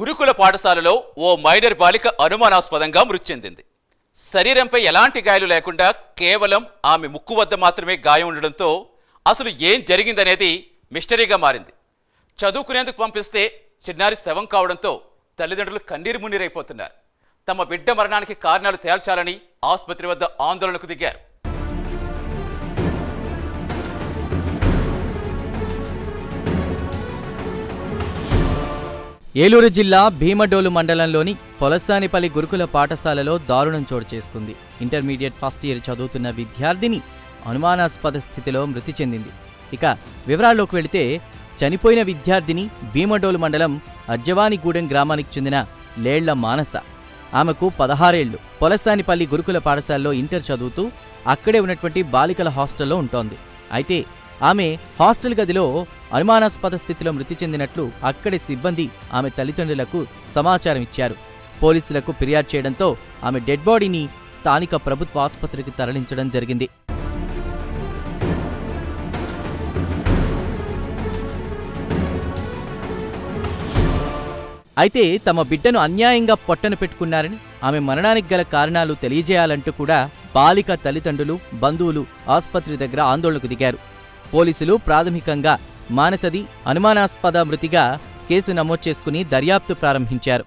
గురుకుల పాఠశాలలో ఓ మైనర్ బాలిక అనుమానాస్పదంగా మృతి చెందింది. శరీరంపై ఎలాంటి గాయాలు లేకుండా కేవలం ఆమె ముక్కు వద్ద మాత్రమే గాయం ఉండడంతో అసలు ఏం జరిగిందనేది మిస్టరీగా మారింది. చదువుకునేందుకు పంపిస్తే చిన్నారి శవం కావడంతో తల్లిదండ్రులు కన్నీరు మున్నీరైపోతున్నారు. తమ బిడ్డ మరణానికి కారణాలు తేల్చాలని ఆసుపత్రి వద్ద ఆందోళనకు దిగారు. ఏలూరు జిల్లా భీమడోలు మండలంలోని పొలసానిపల్లి గురుకుల పాఠశాలలో దారుణం చోటు చేసుకుంది. ఇంటర్మీడియట్ ఫస్ట్ ఇయర్ చదువుతున్న విద్యార్థిని అనుమానాస్పద స్థితిలో మృతి చెందింది. ఇక వివరాల్లోకి వెళితే చనిపోయిన విద్యార్థిని భీమడోలు మండలం అజ్జవానిగూడెం గ్రామానికి చెందిన లేళ్ళ మానస. ఆమెకు పదహారేళ్ళు. పొలసానిపల్లి గురుకుల పాఠశాలలో ఇంటర్ చదువుతూ అక్కడే ఉన్నటువంటి బాలికల హాస్టల్లో ఉంటోంది. అయితే ఆమె హాస్టల్ గదిలో అనుమానాస్పద స్థితిలో మృతి చెందినట్లు అక్కడి సిబ్బంది ఆమె తల్లిదండ్రులకు సమాచారం ఇచ్చారు. పోలీసులకు ఫిర్యాదు చేయడంతో ఆమె డెడ్ బాడీని స్థానిక ప్రభుత్వ ఆసుపత్రికి తరలించడం జరిగింది. అయితే తమ బిడ్డను అన్యాయంగా పొట్టన పెట్టుకున్నారని ఆమె మరణానికి గల కారణాలు తెలియజేయాలంటూ కూడా బాలిక తల్లిదండ్రులు బంధువులు ఆసుపత్రి దగ్గర ఆందోళనకు దిగారు. పోలీసులు ప్రాథమికంగా మానసది అనుమానాస్పద మృతిగా కేసు నమోదు చేసుకుని దర్యాప్తు ప్రారంభించారు.